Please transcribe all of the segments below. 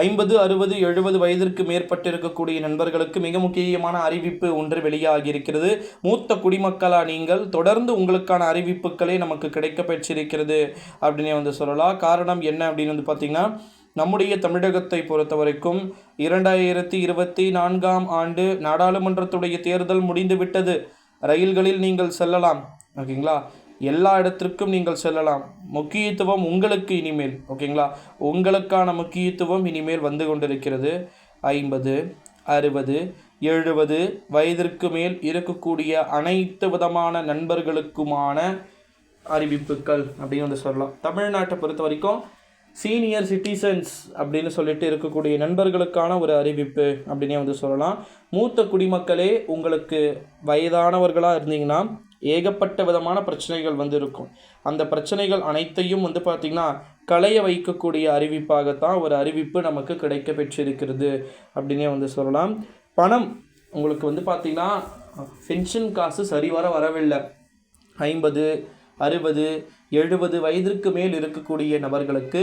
ஐம்பது அறுபது எழுபது வயதிற்கு மேற்பட்டிருக்கக்கூடிய நண்பர்களுக்கு மிக முக்கியமான அறிவிப்பு ஒன்று வெளியாகி இருக்கிறது மூத்த குடிமக்களா நீங்கள்? தொடர்ந்து உங்களுக்கான அறிவிப்புகளே நமக்கு கிடைக்க பெற்றிருக்கிறது அப்படின்னே வந்து சொல்லலாம். காரணம் என்ன அப்படின்னு வந்து பார்த்திங்கன்னா நம்முடைய தமிழகத்தை பொறுத்த வரைக்கும் இரண்டாயிரத்தி இருபத்தி நான்காம் ஆண்டு நாடாளுமன்றத்துடைய தேர்தல் முடிந்துவிட்டது. ரயில்களில் நீங்கள் செல்லலாம். ஓகேங்களா? எல்லா இடத்திற்கும் நீங்கள் செல்லலாம். முக்கியத்துவம் உங்களுக்கு இனிமேல் ஓகேங்களா? உங்களுக்கான முக்கியத்துவம் இனிமேல் வந்து கொண்டிருக்கிறது. ஐம்பது அறுபது எழுபது வயதிற்கு மேல் இருக்கக்கூடிய அனைத்து விதமான நண்பர்களுக்குமான அறிவிப்புகள் அப்படின்னு வந்து சொல்லலாம். தமிழ்நாட்டை பொறுத்த வரைக்கும் சீனியர் சிட்டிசன்ஸ் அப்படின்னு சொல்லிட்டு இருக்கக்கூடிய நண்பர்களுக்கான ஒரு அறிவிப்பு அப்படின்னே வந்து சொல்லலாம். மூத்த குடிமக்களே உங்களுக்கு வயதானவர்களாக இருந்தீங்கன்னா ஏகப்பட்ட விதமான பிரச்சனைகள் வந்து இருக்கும் அந்த பிரச்சனைகள் அனைத்தையும் வந்து பார்த்திங்கன்னா களைய வைக்கக்கூடிய அறிவிப்பாகத்தான் ஒரு அறிவிப்பு நமக்கு கிடைக்க பெற்றிருக்கிறது அப்படின்னே வந்து சொல்லலாம். பணம் உங்களுக்கு வந்து பார்த்திங்கன்னா பென்ஷன் காசு சரிவர வரவில்லை. ஐம்பது அறுபது எழுபது வயதிற்கு மேல் இருக்கக்கூடிய நபர்களுக்கு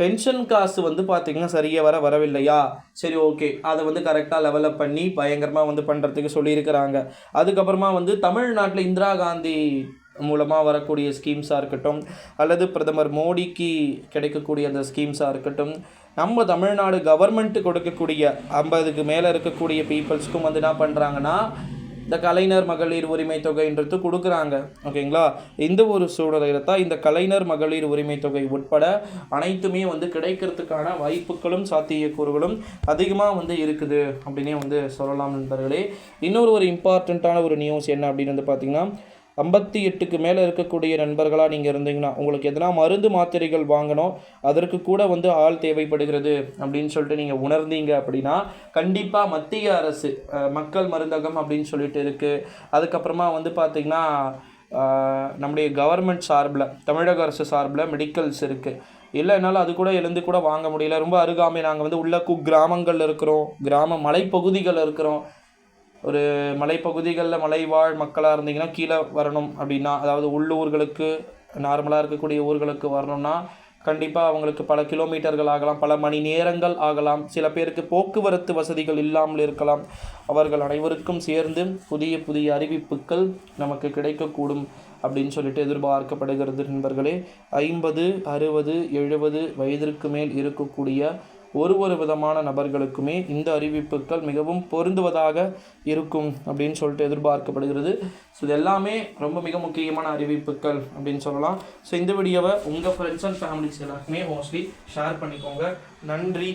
பென்ஷன் காசு வந்து பார்த்திங்கன்னா சரியாக வர வரவில்லையா? சரி ஓகே அதை வந்து கரெக்டாக லெவலப் பண்ணி பயங்கரமாக வந்து பண்ணுறதுக்கு சொல்லியிருக்கிறாங்க. அதுக்கப்புறமா வந்து தமிழ்நாட்டில் இந்திரா காந்தி மூலமாக வரக்கூடிய ஸ்கீம்ஸாக இருக்கட்டும் அல்லது பிரதமர் மோடிக்கு கிடைக்கக்கூடிய அந்த ஸ்கீம்ஸாக இருக்கட்டும் நம்ம தமிழ்நாடு கவர்மெண்ட் கொடுக்கக்கூடிய ஐம்பதுக்கு மேலே இருக்கக்கூடிய பீப்புள்ஸ்க்கும் வந்து என்ன பண்ணுறாங்கன்னா இந்த கலைஞர் மகளிர் உரிமை தொகைன்றது கொடுக்குறாங்க. ஓகேங்களா? இந்த ஒரு சூழலில் தான் இந்த கலைஞர் மகளிர் உரிமை தொகை உட்பட அனைத்துமே வந்து கிடைக்கிறதுக்கான வாய்ப்புகளும் சாத்தியக்கூறுகளும் அதிகமாக வந்து இருக்குது அப்படின்னே வந்து சொல்லலாம் நண்பர்களே. இன்னொரு ஒரு இம்பார்ட்டண்ட்டான ஒரு நியூஸ் என்ன அப்படின்னு வந்து பார்த்திங்கன்னா ஐம்பத்தி எட்டுக்கு மேலே இருக்கக்கூடிய நண்பர்களாக நீங்கள் இருந்தீங்கன்னா உங்களுக்கு எதனா மருந்து மாத்திரைகள் வாங்கணும் அதற்கு கூட வந்து ஆள் தேவைப்படுகிறது அப்படின்னு சொல்லிட்டு நீங்கள் உணர்ந்தீங்க அப்படின்னா கண்டிப்பாக மத்திய அரசு மக்கள் மருந்தகம் அப்படின்னு சொல்லிட்டு இருக்குது அதுக்கப்புறமா வந்து பார்த்திங்கன்னா நம்முடைய கவர்மெண்ட் சார்பில் தமிழக அரசு சார்பில் மெடிக்கல்ஸ் இருக்குது இல்லை என்னால் அது கூட எழுந்து கூட வாங்க முடியல. ரொம்ப அருகாமை நாங்கள் வந்து உள்ள கு கிராமங்கள் இருக்கிறோம் கிராம மலைப்பகுதிகள் இருக்கிறோம். ஒரு மலைப்பகுதிகளில் மலைவாழ் மக்களாக இருந்தீங்கன்னா கீழே வரணும் அப்படின்னா அதாவது உள்ளூர்களுக்கு நார்மலாக இருக்கக்கூடிய ஊர்களுக்கு வரணும்னா கண்டிப்பாக அவங்களுக்கு பல கிலோமீட்டர்கள் ஆகலாம் பல மணி நேரங்கள் ஆகலாம். சில பேருக்கு போக்குவரத்து வசதிகள் இல்லாமல் இருக்கலாம். அவர்கள் அனைவருக்கும் சேர்ந்து புதிய புதிய அறிவிப்புகள் நமக்கு கிடைக்கக்கூடும் அப்படின்னு சொல்லிட்டு எதிர்பார்க்கப்படுகிறது நண்பர்களே. ஐம்பது அறுபது எழுபது வயதிற்கு மேல் இருக்கக்கூடிய ஒரு ஒரு விதமான நபர்களுக்குமே இந்த அறிவிப்புகள் மிகவும் பொருந்துவதாக இருக்கும் அப்படின்னு சொல்லிட்டு எதிர்பார்க்கப்படுகிறது. ஸோ இது எல்லாமே ரொம்ப மிக முக்கியமான அறிவிப்புகள் அப்படின்னு சொல்லலாம். ஸோ இந்த வீடியோவை உங்கள் ஃப்ரெண்ட்ஸ் அண்ட் ஃபேமிலிஸ் எல்லாருக்குமே மோஸ்ட்லி ஷேர் பண்ணிக்கோங்க. நன்றி